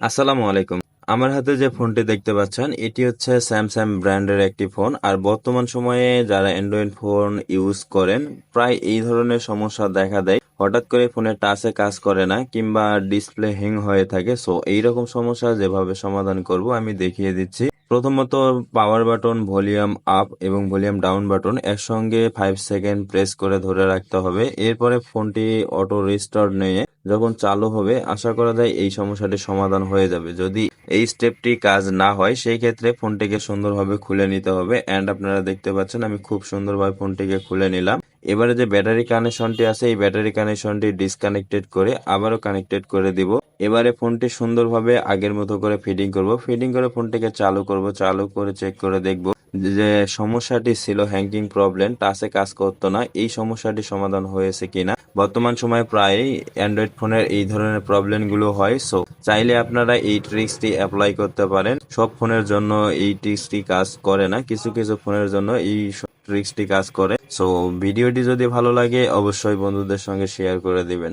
আসসালামু আলাইকুম। আমার হাতে যে ফোনটি দেখতে পাচ্ছেন, এটি হচ্ছে স্যামসাং ব্র্যান্ডের একটি ফোন। আর বর্তমান সময়ে যারা অ্যান্ড্রয়েড ফোন ইউজ করেন, প্রায় এই ধরনের সমস্যা দেখা দেয়। হঠাৎ করে ফোনের টাচে কাজ করে না, কিংবা ডিসপ্লে হ্যাং হয়ে থাকে। সো এইরকম সমস্যা যেভাবে সমাধান করব, আমি দেখিয়ে দিচ্ছি। প্রথমত পাওয়ার বাটন ভলিউম আপ এবং ভলিউম ডাউন বাটন একসঙ্গে ফাইভ সেকেন্ড প্রেস করে ধরে রাখতে হবে। এরপরে ফোনটি অটো রিস্টার্ট নিয়ে যখন চালু হবে, আশা করা যায় এই সমস্যাটি সমাধান হয়ে যাবে। যদি এই স্টেপটি কাজ না হয়, সেই ক্ষেত্রে ফোনটিকে সুন্দরভাবে খুলে নিতে হবে। অ্যান্ড আপনারা দেখতে পাচ্ছেন, আমি খুব সুন্দরভাবে ফোনটিকে খুলে নিলাম। এবারে যে ব্যাটারি কানেকশনটি আছে, এই ব্যাটারি কানেকশনটি ডিসকানেক্টেড করে আবারও কানেক্টেড করে দিব। এবারে ফোনটি সুন্দরভাবে আগের মতো করে ফিটিং করব। ফিটিং করে ফোনটিকে চালু করব, চালু করে চেক করে দেখব। যে সমস্যাটি ছিল হ্যাঙ্কিং প্রবলেম টাচে কাজ করতো না। এই সমস্যাটি সমাধান হয়েছে কিনা? বর্তমান সময়ে প্রায় অ্যান্ড্রয়েড ফোনের এই ধরনের প্রবলেমগুলো হয়। সো চাইলে আপনারা এই ট্রিক্সটি অ্যাপ্লাই করতে পারেন। সব ফোনের জন্য এই ট্রিক্সটি কাজ করে না। কিছু কিছু ফোনের জন্য এই ট্রিক্সটি কাজ করে। সো ভিডিওটি যদি ভালো লাগে, অবশ্যই বন্ধুদের সঙ্গে শেয়ার করে দিবেন।